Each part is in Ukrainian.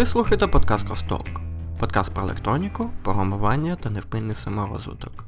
Ви слухаєте подкаст Костолк. Подкаст про електроніку, програмування та невпинний саморозвиток.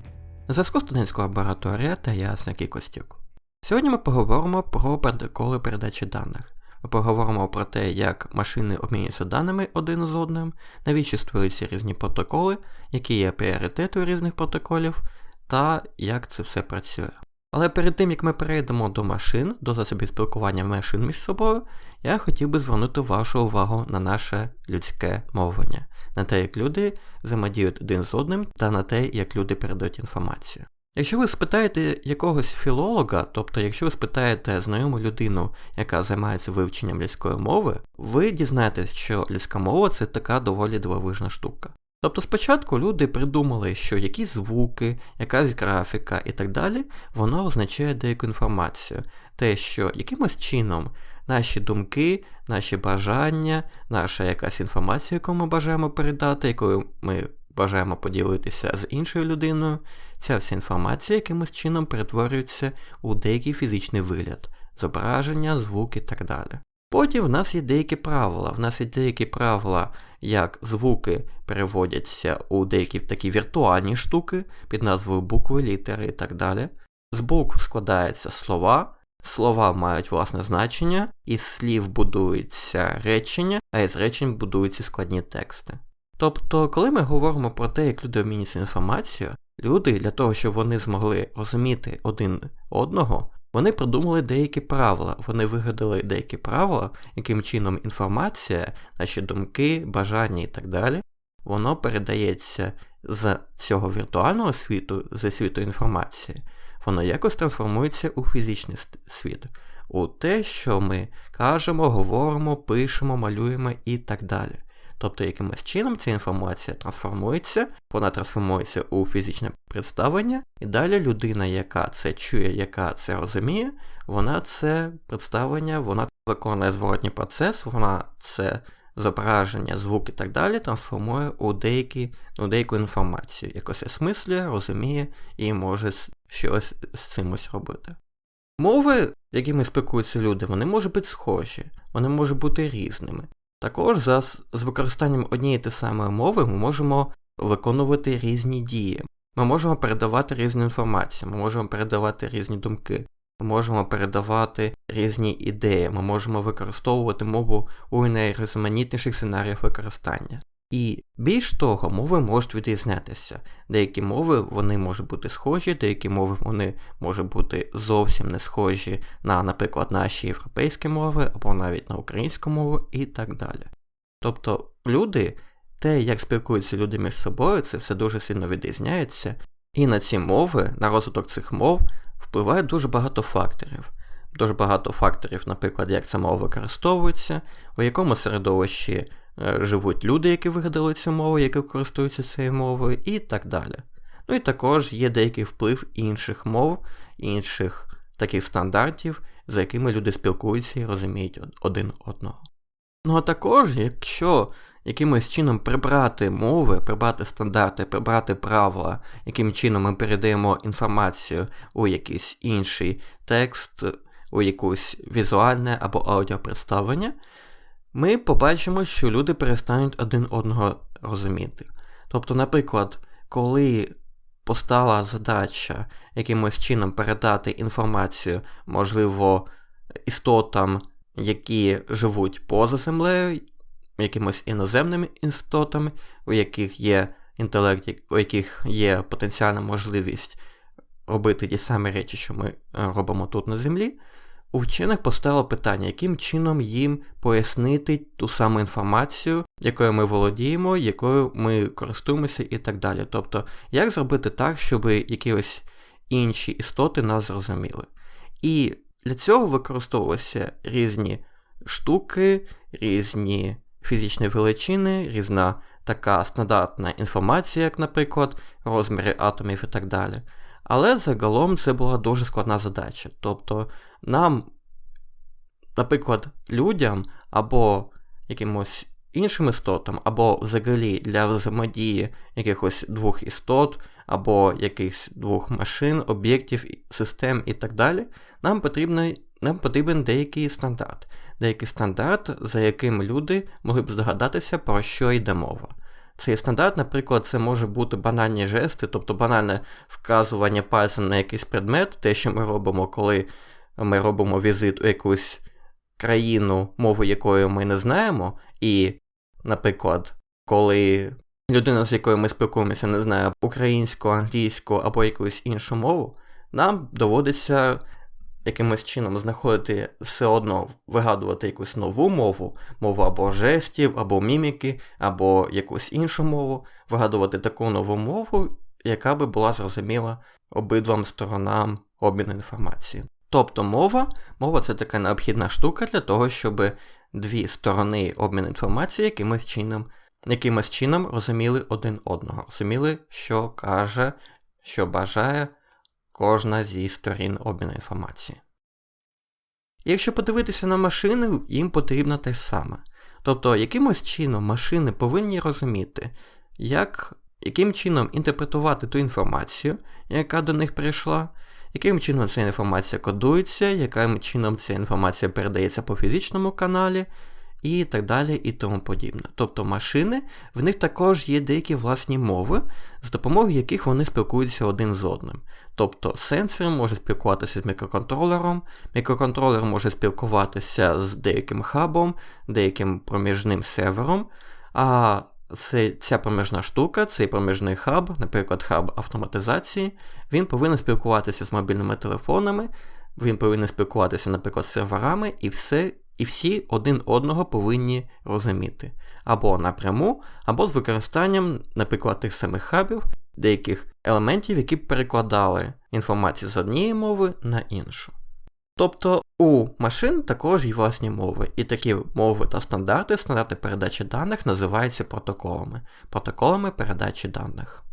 На зв'язку студентська лабораторія та я Сергій Костюк. Сьогодні ми поговоримо про протоколи передачі даних. Ми поговоримо про те, як машини обмінюються даними один з одним, навіщо створюються різні протоколи, які є пріоритети різних протоколів, та як це все працює. Але перед тим як ми перейдемо до машин, до засобів спілкування машин між собою, я хотів би звернути вашу увагу на наше людське мовлення, на те, як люди взаємодіють один з одним, та на те, як люди передають інформацію. Якщо ви спитаєте якогось філолога, тобто якщо ви спитаєте знайому людину, яка займається вивченням людської мови, ви дізнаєтесь, що людська мова це така доволі дивовижна штука. Тобто спочатку люди придумали, що якісь звуки, якась графіка і так далі, воно означає деяку інформацію. Те, що якимось чином наші думки, наші бажання, наша якась інформація, яку ми бажаємо передати, якою ми бажаємо поділитися з іншою людиною, ця вся інформація якимось чином перетворюється у деякий фізичний вигляд, зображення, звук і так далі. Потім в нас є деякі правила. В нас є деякі правила, як звуки переводяться у деякі такі віртуальні штуки під назвою букви, літери і так далі. З букв складаються слова, слова мають власне значення, із слів будуються речення, а із речень будуються складні тексти. Тобто, коли ми говоримо про те, як люди обмінюються інформацією, люди для того, щоб вони змогли розуміти один одного, вони придумали деякі правила, вони вигадали деякі правила, яким чином інформація, наші думки, бажання і так далі, воно передається з цього віртуального світу, з світу інформації, воно якось трансформується у фізичний світ, у те, що ми кажемо, говоримо, пишемо, малюємо і так далі. Тобто якимось чином ця інформація трансформується, вона трансформується у фізичне представлення, і далі людина, яка це чує, яка це розуміє, вона це представлення, вона виконує зворотній процес, вона це зображення, звук і так далі трансформує у деякі, у деяку інформацію, якось осмислює, розуміє і може щось з цим ось робити. Мови, якими спілкуються люди, вони можуть бути схожі, вони можуть бути різними. Також за, з використанням однієї та самої мови ми можемо виконувати різні дії. Ми можемо передавати різну інформацію, ми можемо передавати різні думки, ми можемо передавати різні ідеї, ми можемо використовувати мову у найрізноманітніших сценаріях використання. І більш того, мови можуть відрізнятися. Деякі мови вони можуть бути схожі, деякі мови вони можуть бути зовсім не схожі на, наприклад, наші європейські мови або навіть на українську мову і так далі. Тобто люди, те, як спілкуються люди між собою, це все дуже сильно відрізняється, і на ці мови, на розвиток цих мов, впливає дуже багато факторів. Дуже багато факторів, наприклад, як ця мова використовується, у якому середовищі живуть люди, які вигадали цю мову, які користуються цією мовою, і так далі. Ну і також є деякий вплив інших мов, інших таких стандартів, за якими люди спілкуються і розуміють один одного. Ну а також, якщо якимось чином прибрати мови, прибрати стандарти, прибрати правила, яким чином ми передаємо інформацію у якийсь інший текст, у якусь візуальне або аудіопредставлення, ми побачимо, що люди перестануть один одного розуміти. Тобто, наприклад, коли постала задача якимось чином передати інформацію, можливо, істотам, які живуть поза землею, якимось іноземними істотами, у яких є інтелект, у яких є потенціальна можливість робити ті самі речі, що ми е, робимо тут на землі, у вчених постало питання, яким чином їм пояснити ту саму інформацію, якою ми володіємо, якою ми користуємося і так далі. Тобто, як зробити так, щоб якісь інші істоти нас зрозуміли. І для цього використовувалися різні штуки, різні фізичні величини, різна така стандартна інформація, як, наприклад, розміри атомів і так далі. Але загалом це була дуже складна задача. Тобто нам, наприклад, людям або якимось іншим істотам, або взагалі для взаємодії якихось двох істот, або якихось двох машин, об'єктів, систем і так далі, нам потрібно нам потрібен деякий стандарт, деякий стандарт, за яким люди могли б здогадатися, про що йде мова. Цей стандарт, наприклад, це може бути банальні жести, тобто банальне вказування пальцем на якийсь предмет, те, що ми робимо, коли ми робимо візит у якусь країну, мову якої ми не знаємо, і, наприклад, коли людина, з якою ми спілкуємося, не знає українську, англійську або якусь іншу мову, нам доводиться якимось чином знаходити все одно вигадувати якусь нову мову, мову або жестів, або міміки, або якусь іншу мову, вигадувати таку нову мову, яка би була зрозуміла обидвам сторонам обміну інформації. Тобто мова, мова це така необхідна штука для того, щоб дві сторони обміну інформації якимось чином якимось чином розуміли один одного, розуміли, що каже, що бажає кожна зі сторін обміну інформації. Якщо подивитися на машини, їм потрібно те ж саме. Тобто, якимось чином машини повинні розуміти, як, яким чином інтерпретувати ту інформацію, яка до них прийшла, яким чином ця інформація кодується, яким чином ця інформація передається по фізичному каналі, і так далі, і тому подібне. Тобто машини, в них також є деякі власні мови, з допомогою яких вони спілкуються один з одним. Тобто сенсор може спілкуватися з мікроконтролером, мікроконтролер може спілкуватися з деяким хабом, деяким проміжним сервером, а це, ця проміжна штука, цей проміжний хаб, наприклад, хаб автоматизації, він повинен спілкуватися з мобільними телефонами, він повинен спілкуватися, наприклад, з серверами, і все і всі один одного повинні розуміти. Або напряму, або з використанням, наприклад, тих самих хабів, деяких елементів, які перекладали інформацію з однієї мови на іншу. Тобто у машин також є власні мови, і такі мови та стандарти, стандарти передачі даних називаються протоколами, протоколами передачі даних.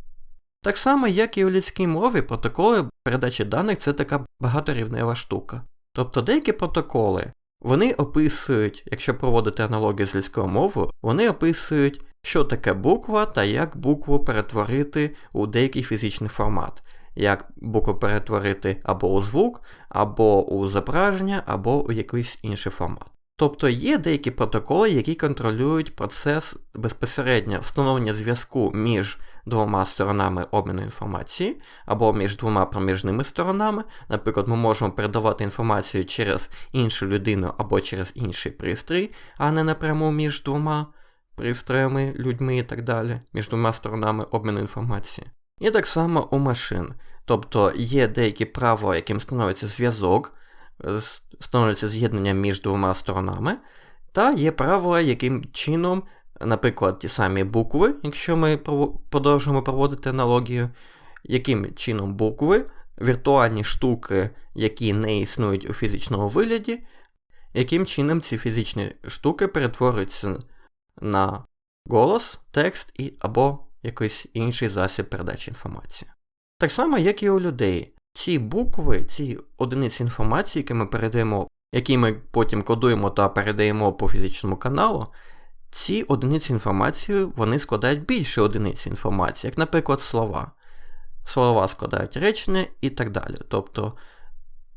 Так само, як і у людській мові, протоколи передачі даних це така багаторівнева штука. Тобто деякі протоколи вони описують, якщо проводити аналогію з людською мовою, вони описують, що таке буква та як букву перетворити у деякий фізичний формат, як букву перетворити або у звук, або у зображення, або у якийсь інший формат. Тобто є деякі протоколи, які контролюють процес безпосередньо встановлення зв'язку між двома сторонами обміну інформації, або між двома проміжними сторонами. Наприклад, ми можемо передавати інформацію через іншу людину або через інший пристрій, а не напряму між двома пристроями, людьми і так далі, між двома сторонами обміну інформації. І так само у машин. Тобто є деякі правила, яким становиться зв'язок становиться з'єднання між двома сторонами, та є правила, яким чином, наприклад, ті самі букви, якщо ми продовжуємо проводити аналогію, яким чином букви, віртуальні штуки, які не існують у фізичному вигляді, яким чином ці фізичні штуки перетворюються на голос, текст і або якийсь інший засіб передачі інформації. Так само, як і у людей ці букви, ці одиниці інформації, які ми передаємо, які ми потім кодуємо та передаємо по фізичному каналу, ці одиниці інформації вони складають більше одиниць інформації, як, наприклад, слова. Слова складають речення і так далі. Тобто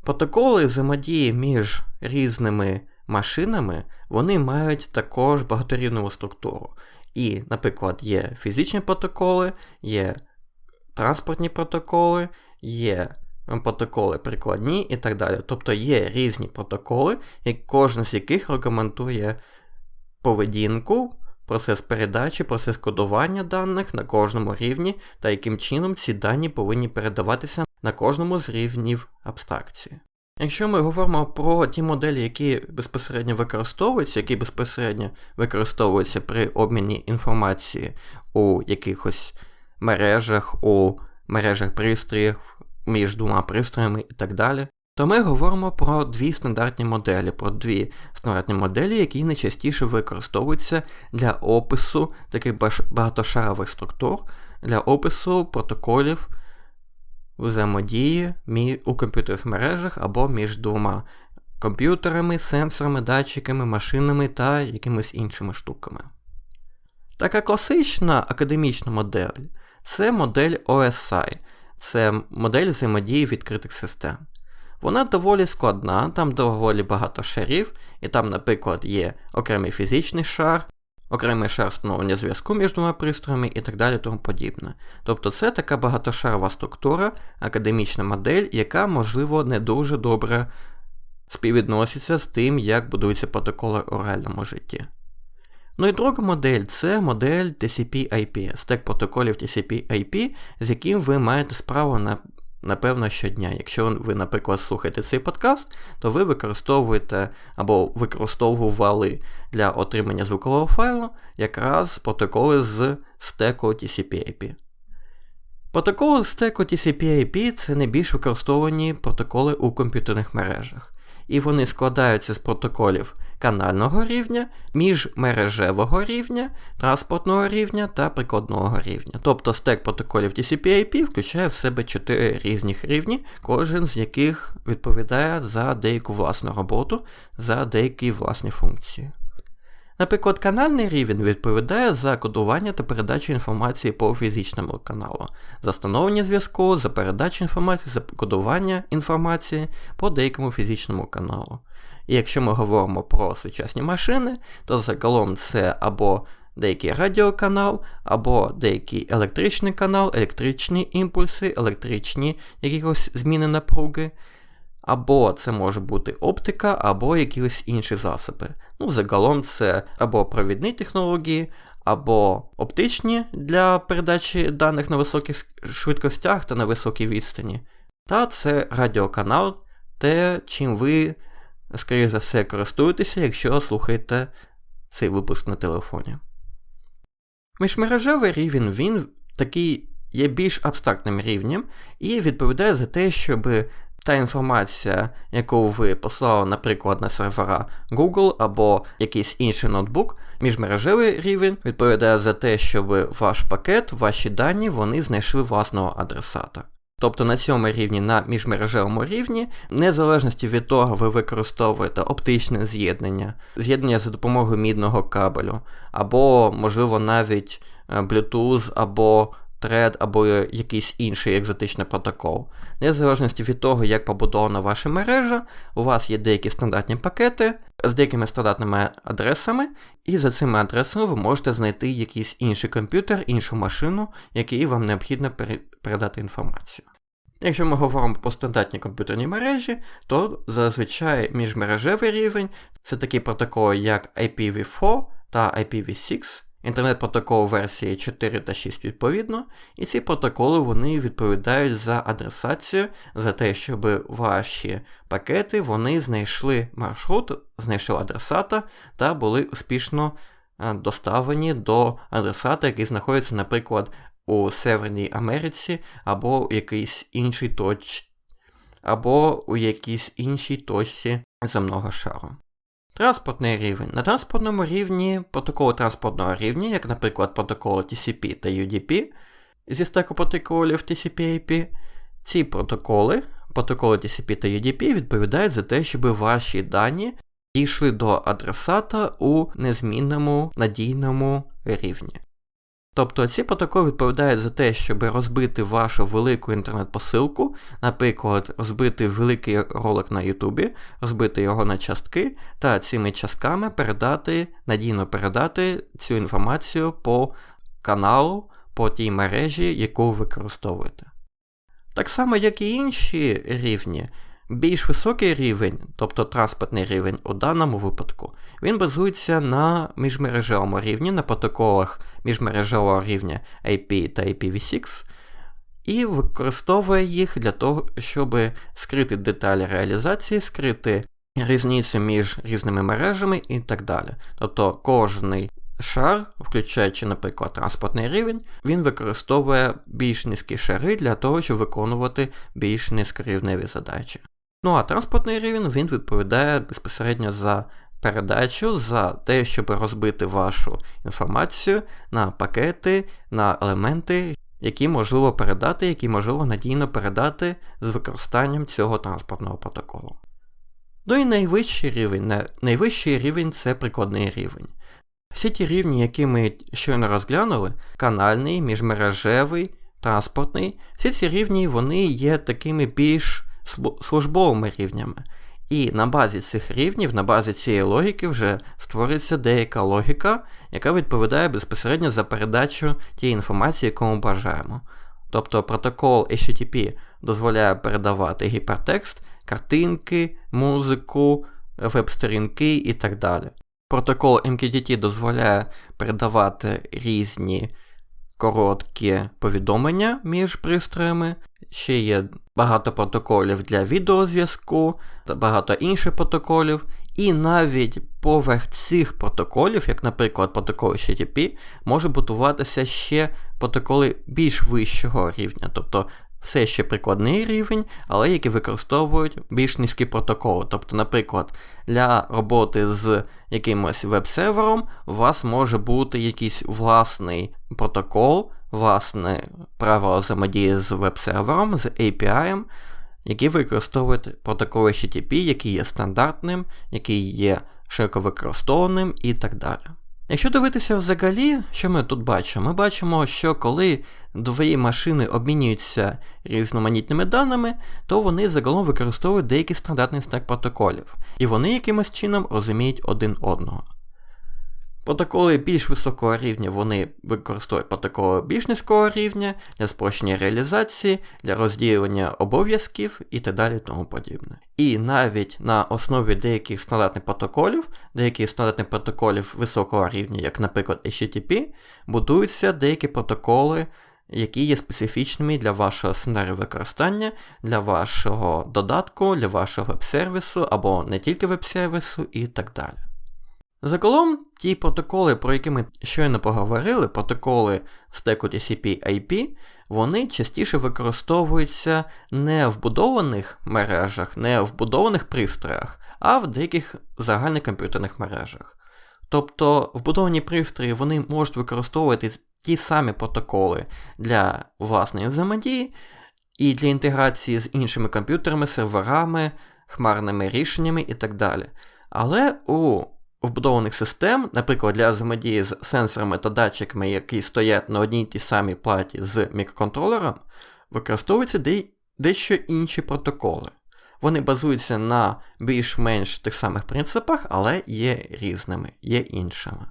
протоколи взаємодії між різними машинами вони мають також багаторівневу структуру. І, наприклад, є фізичні протоколи, є транспортні протоколи, є протоколи прикладні і так далі. Тобто є різні протоколи, кожен з яких рекомендує поведінку, процес передачі, процес кодування даних на кожному рівні та яким чином ці дані повинні передаватися на кожному з рівнів абстракції. Якщо ми говоримо про ті моделі, які безпосередньо використовуються, які безпосередньо використовуються при обміні інформації у якихось мережах, у мережах пристроїв, між двома пристроями і так далі, то ми говоримо про дві стандартні моделі, про дві стандартні моделі, які найчастіше використовуються для опису таких багатошарових структур, для опису протоколів взаємодії у комп'ютерних мережах або між двома комп'ютерами, сенсорами, датчиками, машинами та якимись іншими штуками. Така класична академічна модель це модель OSI це модель взаємодії відкритих систем. Вона доволі складна, там доволі багато шарів, і там, наприклад, є окремий фізичний шар, окремий шар встановлення зв'язку між двома пристроями і так далі тому подібне. Тобто це така багатошарова структура, академічна модель, яка, можливо, не дуже добре співвідноситься з тим, як будуються протоколи у реальному житті. Ну і друга модель це модель TCP-IP, стек протоколів TCP-IP, з яким ви маєте справу на напевно, щодня. Якщо ви, наприклад, слухаєте цей подкаст, то ви використовуєте або використовували для отримання звукового файлу якраз протоколи з стеку TCP-IP. Протоколи з стеку TCP-IP це найбільш використовані протоколи у комп'ютерних мережах. І вони складаються з протоколів канального рівня, міжмережевого рівня, транспортного рівня та прикладного рівня. Тобто стек протоколів TCP-IP включає в себе 4 різних рівні, кожен з яких відповідає за деяку власну роботу, за деякі власні функції. Наприклад, канальний рівень відповідає за кодування та передачу інформації по фізичному каналу, за встановлення зв'язку, за передачу інформації, за кодування інформації по деякому фізичному каналу. І якщо ми говоримо про сучасні машини, то загалом це або деякий радіоканал, або деякий електричний канал, електричні імпульси, електричні якісь зміни напруги. Або це може бути оптика, або якісь інші засоби. Ну, загалом це або провідні технології, або оптичні для передачі даних на високих швидкостях та на високій відстані. Та це радіоканал, те, чим ви скоріше за все, користуєтеся, якщо слухаєте цей випуск на телефоні. Міжмережевий рівень він такий є більш абстрактним рівнем і відповідає за те, щоб та інформація, яку ви послали, наприклад, на сервера Google або якийсь інший ноутбук, міжмережевий рівень відповідає за те, щоб ваш пакет, ваші дані вони знайшли власного адресата. Тобто на цьому рівні, на міжмережевому рівні, незалежності від того, ви використовуєте оптичне з'єднання, з'єднання за допомогою мідного кабелю, або, можливо, навіть е, Bluetooth, або Thread, або якийсь інший екзотичний протокол. Незалежності від того, як побудована ваша мережа, у вас є деякі стандартні пакети з деякими стандартними адресами, і за цими адресами ви можете знайти якийсь інший комп'ютер, іншу машину, якій вам необхідно передати інформацію. Якщо ми говоримо про стандартні комп'ютерні мережі, то зазвичай міжмережевий рівень це такі протоколи, як IPv4 та IPv6, інтернет-протокол версії 4 та 6 відповідно, і ці протоколи вони відповідають за адресацію, за те, щоб ваші пакети вони знайшли маршрут, знайшли адресата та були успішно е, доставлені до адресата, який знаходиться, наприклад, у Северній Америці або у якійсь іншій точці, або у якійсь іншій точці земного шару. Транспортний рівень. На транспортному рівні протоколи транспортного рівня, як, наприклад, протоколи TCP та UDP зі стеку протоколів TCP-IP, ці протоколи, протоколи TCP та UDP відповідають за те, щоб ваші дані дійшли до адресата у незмінному надійному рівні. Тобто ці протоколи відповідають за те, щоб розбити вашу велику інтернет-посилку, наприклад, розбити великий ролик на Ютубі, розбити його на частки, та цими частками передати, надійно передати цю інформацію по каналу, по тій мережі, яку ви використовуєте. Так само, як і інші рівні. Більш високий рівень, тобто транспортний рівень у даному випадку, він базується на міжмережевому рівні, на протоколах міжмережевого рівня IP та IPv6, і використовує їх для того, щоб скрити деталі реалізації, скрити різницю між різними мережами і так далі. Тобто кожний шар, включаючи, наприклад, транспортний рівень, він використовує більш низькі шари для того, щоб виконувати більш низькорівневі задачі. Ну а транспортний рівень він відповідає безпосередньо за передачу, за те, щоб розбити вашу інформацію на пакети, на елементи, які можливо передати, які можливо надійно передати з використанням цього транспортного протоколу. Ну і найвищий рівень. Найвищий рівень це прикладний рівень. Всі ті рівні, які ми щойно розглянули, канальний, міжмережевий, транспортний, всі ці рівні вони є такими більш службовими рівнями. І на базі цих рівнів, на базі цієї логіки вже створюється деяка логіка, яка відповідає безпосередньо за передачу тієї інформації, яку ми бажаємо. Тобто протокол HTTP дозволяє передавати гіпертекст, картинки, музику, веб-сторінки і так далі. Протокол MQTT дозволяє передавати різні короткі повідомлення між пристроями. Ще є багато протоколів для відеозв'язку багато інших протоколів. І навіть поверх цих протоколів, як, наприклад, протокол HTTP, може будуватися ще протоколи більш вищого рівня, тобто все ще прикладний рівень, але які використовують більш низькі протоколи. Тобто, наприклад, для роботи з якимось веб-сервером у вас може бути якийсь власний протокол, власне правило взаємодії з веб-сервером, з API, які використовують протокол HTTP, який є стандартним, який є широко використовуваним і так далі. Якщо дивитися взагалі, що ми тут бачимо? Ми бачимо, що коли дві машини обмінюються різноманітними даними, то вони загалом використовують деякий стандартний стек протоколів, і вони якимось чином розуміють один одного. Протоколи більш високого рівня вони використовують протоколи більш низького рівня для спрощення реалізації, для розділення обов'язків і так далі тому подібне. І навіть на основі деяких стандартних протоколів, деяких стандартних протоколів високого рівня, як, наприклад, HTTP, будуються деякі протоколи. Які є специфічними для вашого сценарію використання, для вашого додатку, для вашого веб-сервісу або не тільки веб-сервісу і так далі. Загалом, ті протоколи, про які ми щойно поговорили, протоколи стеку TCP IP, вони частіше використовуються не в будованих мережах, не в будованих пристроях, а в деяких загальних комп'ютерних мережах. Тобто вбудовані пристрої вони можуть використовувати ті самі протоколи для власної взаємодії і для інтеграції з іншими комп'ютерами, серверами, хмарними рішеннями і так далі. Але у вбудованих систем, наприклад, для взаємодії з сенсорами та датчиками, які стоять на одній тій самій платі з мікроконтролером, використовуються де... дещо інші протоколи. Вони базуються на більш-менш тих самих принципах, але є різними, є іншими.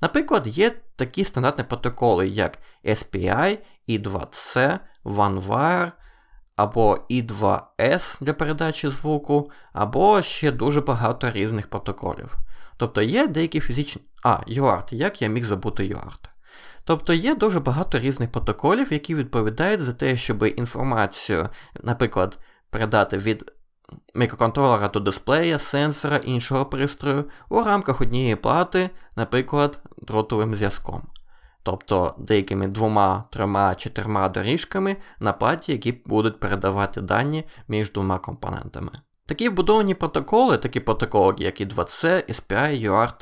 Наприклад, є такі стандартні протоколи, як SPI, E2C, OneWire, або E2S для передачі звуку, або ще дуже багато різних протоколів. Тобто є деякі фізичні. А, UART, як я міг забути UART. Тобто є дуже багато різних протоколів, які відповідають за те, щоб інформацію, наприклад, передати від мікроконтролера до дисплея, сенсора іншого пристрою у рамках однієї плати, наприклад, дротовим зв'язком. Тобто деякими двома, трьома, чотирма доріжками на платі, які будуть передавати дані між двома компонентами. Такі вбудовані протоколи, такі протоколи, як і 2C, SPI, UART,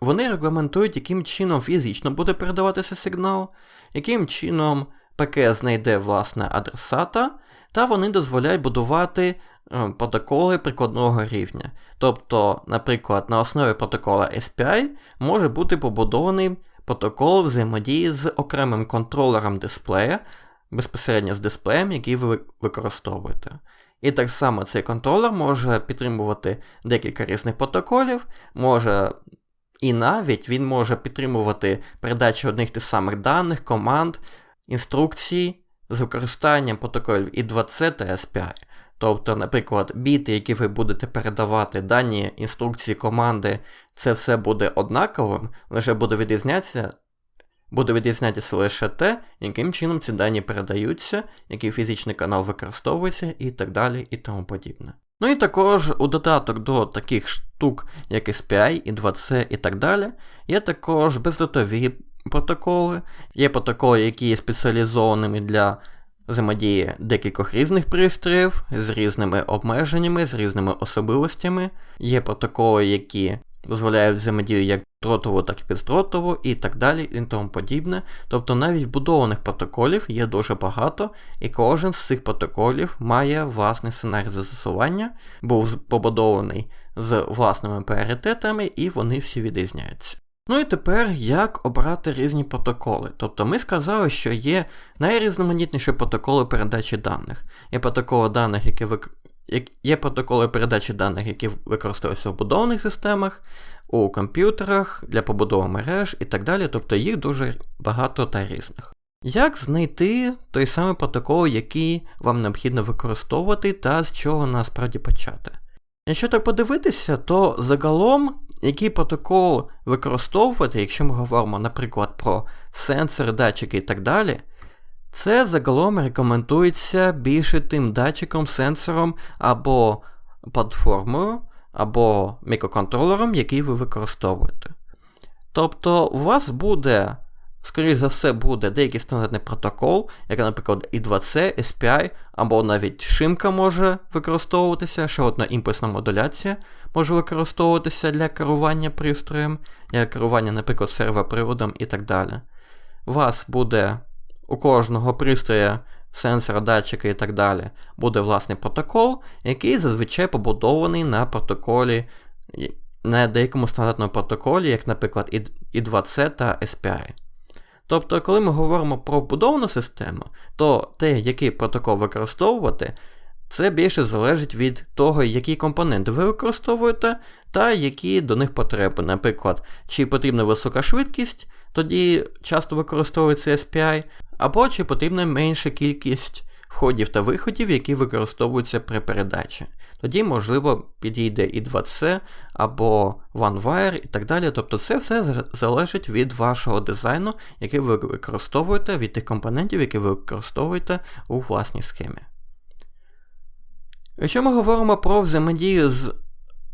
вони регламентують, яким чином фізично буде передаватися сигнал, яким чином ПК знайде власне адресата, та вони дозволяють будувати е, протоколи прикладного рівня. Тобто, наприклад, на основі протокола SPI може бути побудований протокол взаємодії з окремим контролером дисплея, безпосередньо з дисплеєм, який ви використовуєте. І так само цей контролер може підтримувати декілька різних протоколів, може. І навіть він може підтримувати передачу одних тих самих даних, команд, інструкцій з використанням протоколів і 2C та SPI. Тобто, наприклад, біти, які ви будете передавати, дані інструкції команди, це все буде однаковим, лише буде відрізнятися буде відрізнятися лише те, яким чином ці дані передаються, який фізичний канал використовується і так далі і тому подібне. Ну і також у додаток до таких штук, як SPI і 2C і так далі, є також бездротові протоколи, є протоколи, які є спеціалізованими для взаємодії декількох різних пристроїв з різними обмеженнями, з різними особливостями, є протоколи, які дозволяють взаємодію як дротову, так і бездротову, і так далі, і тому подібне. Тобто навіть вбудованих протоколів є дуже багато, і кожен з цих протоколів має власний сценарій застосування, був побудований з власними пріоритетами, і вони всі відрізняються. Ну і тепер як обрати різні протоколи. Тобто ми сказали, що є найрізноманітніші протоколи передачі даних. Є протоколи даних, які вик... Є протоколи передачі даних, які використовуються в будовних системах, у комп'ютерах, для побудови мереж і так далі, тобто їх дуже багато та різних. Як знайти той самий протокол, який вам необхідно використовувати, та з чого насправді почати? Якщо так подивитися, то загалом який протокол використовувати, якщо ми говоримо, наприклад, про сенсори, датчики і так далі, це загалом рекомендується більше тим датчиком, сенсором або платформою, або мікроконтролером, який ви використовуєте. Тобто у вас буде скоріш за все, буде деякий стандартний протокол, як, наприклад, I2C, SPI, або навіть шимка може використовуватися, ще одна імпульсна модуляція може використовуватися для керування пристроєм, для керування, наприклад, сервоприводом і так далі. У вас буде у кожного пристроя, сенсора, датчики і так далі, буде власний протокол, який зазвичай побудований на протоколі. На деякому стандартному протоколі, як, наприклад, I2C та SPI. Тобто, коли ми говоримо про вбудовану систему, то те, який протокол використовувати, це більше залежить від того, які компоненти ви використовуєте, та які до них потреби. Наприклад, чи потрібна висока швидкість, тоді часто використовується SPI, або чи потрібна менша кількість входів та виходів, які використовуються при передачі. Тоді, можливо, підійде і 2C або OneWire і так далі. Тобто це все залежить від вашого дизайну, який ви використовуєте, від тих компонентів, які ви використовуєте у власній схемі. Якщо ми говоримо про взаємодію з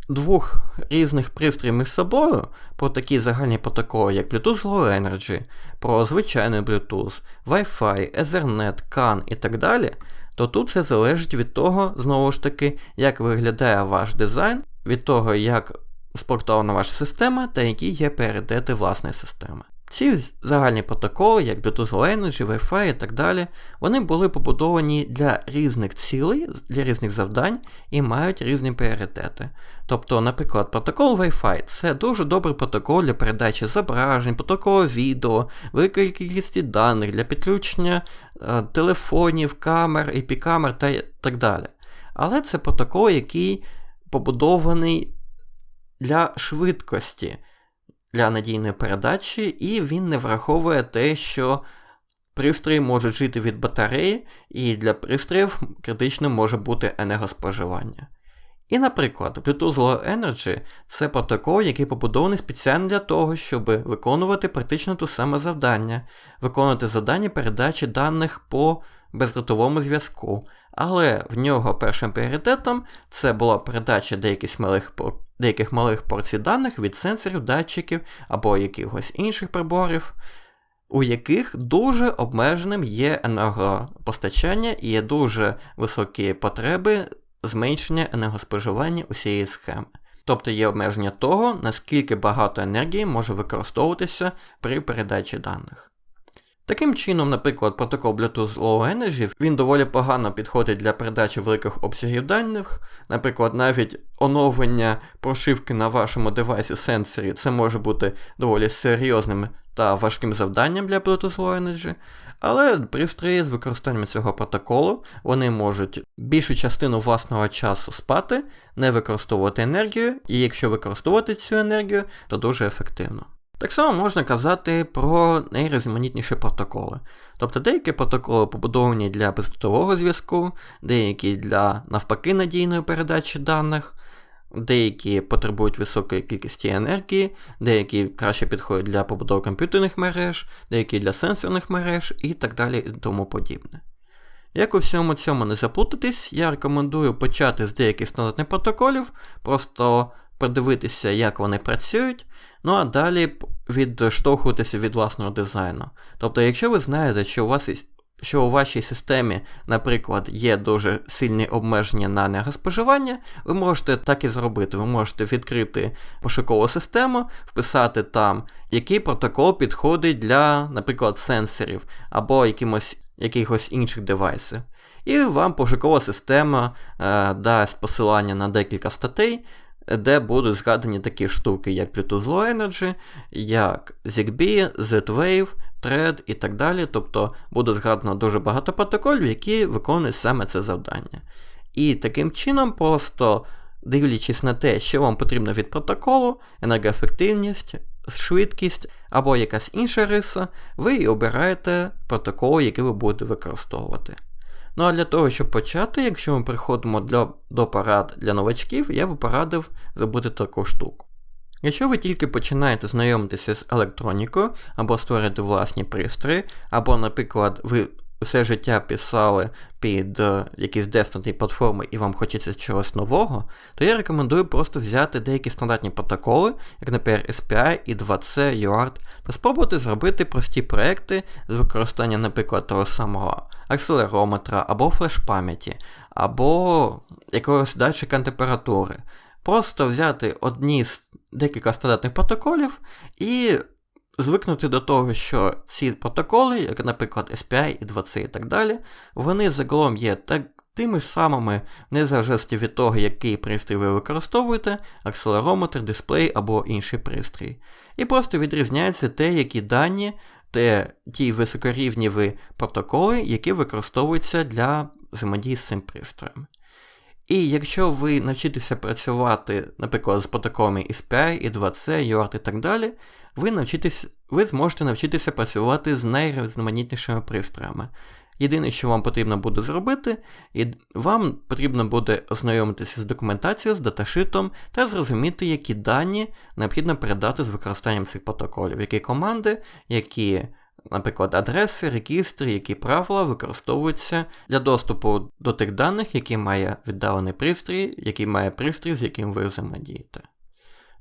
двох різних пристроїв між собою, про такі загальні протоколи, як Bluetooth Low Energy, про звичайний Bluetooth, Wi-Fi, Ethernet, CAN і так далі, то тут все залежить від того, знову ж таки, як виглядає ваш дизайн, від того, як спроектована ваша система та які є пріоритети власної системи. Ці загальні протоколи, як Bluetooth Low Energy, Wi-Fi і так далі, вони були побудовані для різних цілей, для різних завдань і мають різні пріоритети. Тобто, наприклад, протокол Wi-Fi це дуже добрий протокол для передачі зображень, протоколу відео, великої кількості даних для підключення е, телефонів, камер, IP-камер та так далі. Але це протокол, який побудований для швидкості для надійної передачі, і він не враховує те, що пристрої можуть жити від батареї, і для пристроїв критичним може бути енергоспоживання. І, наприклад, Bluetooth Low Energy це протокол, який побудований спеціально для того, щоб виконувати практично те саме завдання, виконувати завдання передачі даних по бездротовому зв'язку. Але в нього першим пріоритетом це була передача деяких малих деяких малих порцій даних від сенсорів, датчиків або якихось інших приборів, у яких дуже обмеженим є енергопостачання і є дуже високі потреби зменшення енергоспоживання усієї схеми. Тобто є обмеження того, наскільки багато енергії може використовуватися при передачі даних. Таким чином, наприклад, протокол Bluetooth Low Energy він доволі погано підходить для передачі великих обсягів даних. Наприклад, навіть оновлення прошивки на вашому девайсі сенсорі це може бути доволі серйозним та важким завданням для Bluetooth Low Energy. Але пристрої з використанням цього протоколу вони можуть більшу частину власного часу спати, не використовувати енергію, і якщо використовувати цю енергію, то дуже ефективно. Так само можна казати про найрізноманітніші протоколи. Тобто деякі протоколи побудовані для бездротового зв'язку, деякі для навпаки надійної передачі даних, деякі потребують високої кількості енергії, деякі краще підходять для побудови комп'ютерних мереж, деякі для сенсорних мереж і так далі і тому подібне. Як у всьому цьому не заплутатись, я рекомендую почати з деяких стандартних протоколів, просто подивитися, як вони працюють, ну а далі відштовхуватися від власного дизайну. Тобто, якщо ви знаєте, що у вас що у вашій системі, наприклад, є дуже сильні обмеження на енергоспоживання, ви можете так і зробити. Ви можете відкрити пошукову систему, вписати там, який протокол підходить для, наприклад, сенсорів або якимось, якихось інших девайсів. І вам пошукова система е, дасть посилання на декілька статей, де будуть згадані такі штуки, як Bluetooth Low Energy, як ZigBee, Z-Wave, Thread і так далі. Тобто буде згадано дуже багато протоколів, які виконують саме це завдання. І таким чином, просто дивлячись на те, що вам потрібно від протоколу, енергоефективність, швидкість або якась інша риса, ви обираєте протокол, який ви будете використовувати. Ну а для того, щоб почати, якщо ми приходимо для, до парад для новачків, я би порадив зробити таку штуку. Якщо ви тільки починаєте знайомитися з електронікою, або створити власні пристрої, або, наприклад, ви все життя писали під е, якісь десктопні платформи і вам хочеться чогось нового, то я рекомендую просто взяти деякі стандартні протоколи, як, наприклад, SPI і 2C, UART, та спробувати зробити прості проекти з використанням, наприклад, того самого акселерометра, або флеш-пам'яті, або якогось датчика температури. Просто взяти одні з декілька стандартних протоколів і звикнути до того, що ці протоколи, як, наприклад, SPI і 2C і так далі, вони загалом є так, тими самими, незалежності від того, який пристрій ви використовуєте, акселерометр, дисплей або інший пристрій. І просто відрізняється те, які дані, те ті високорівніві протоколи, які використовуються для взаємодії з цим пристроєм. І якщо ви навчитеся працювати, наприклад, з протоколами SPI, і 2C, UART і так далі, ви навчитесь, ви зможете навчитися працювати з найрізноманітнішими пристроями. Єдине, що вам потрібно буде зробити, і вам потрібно буде ознайомитися з документацією, з даташитом та зрозуміти, які дані необхідно передати з використанням цих протоколів, які команди, які Наприклад, адреси, регістри, які правила використовуються для доступу до тих даних, які має віддалений пристрій, який має пристрій, з яким ви взаємодієте.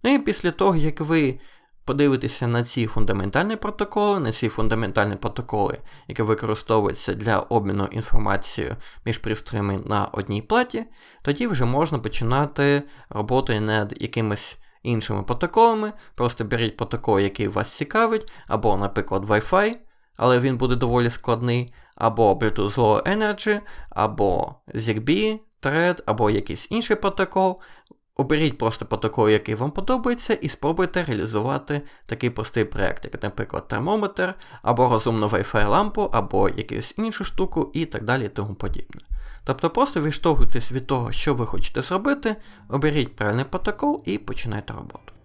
Ну і після того, як ви подивитеся на ці фундаментальні протоколи, на ці фундаментальні протоколи, які використовуються для обміну інформацією між пристроями на одній платі, тоді вже можна починати роботу над якимось іншими протоколами. Просто беріть протокол, який вас цікавить, або, наприклад, Wi-Fi, але він буде доволі складний, або Bluetooth Low Energy, або ZigBee, Thread, або якийсь інший протокол. Оберіть просто протокол, який вам подобається, і спробуйте реалізувати такий простий проєкт, як, наприклад, термометр, або розумну Wi-Fi лампу, або якусь іншу штуку, і так далі і тому подібне. Тобто просто відштовхуйтесь від того, що ви хочете зробити, оберіть правильний протокол і починайте роботу.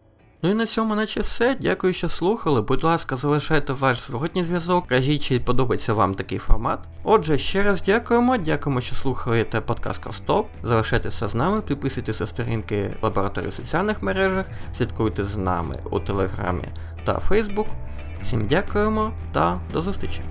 Ну і на цьому наче все. Дякую, що слухали. Будь ласка, залишайте ваш зворотній зв'язок, кажіть, чи подобається вам такий формат. Отже, ще раз дякуємо, дякуємо, що слухаєте подкаст Костоп. Залишайтеся з нами, підписуйтесь сторінки лабораторії в соціальних мережах, слідкуйте з нами у Телеграмі та Фейсбук. Всім дякуємо та до зустрічі!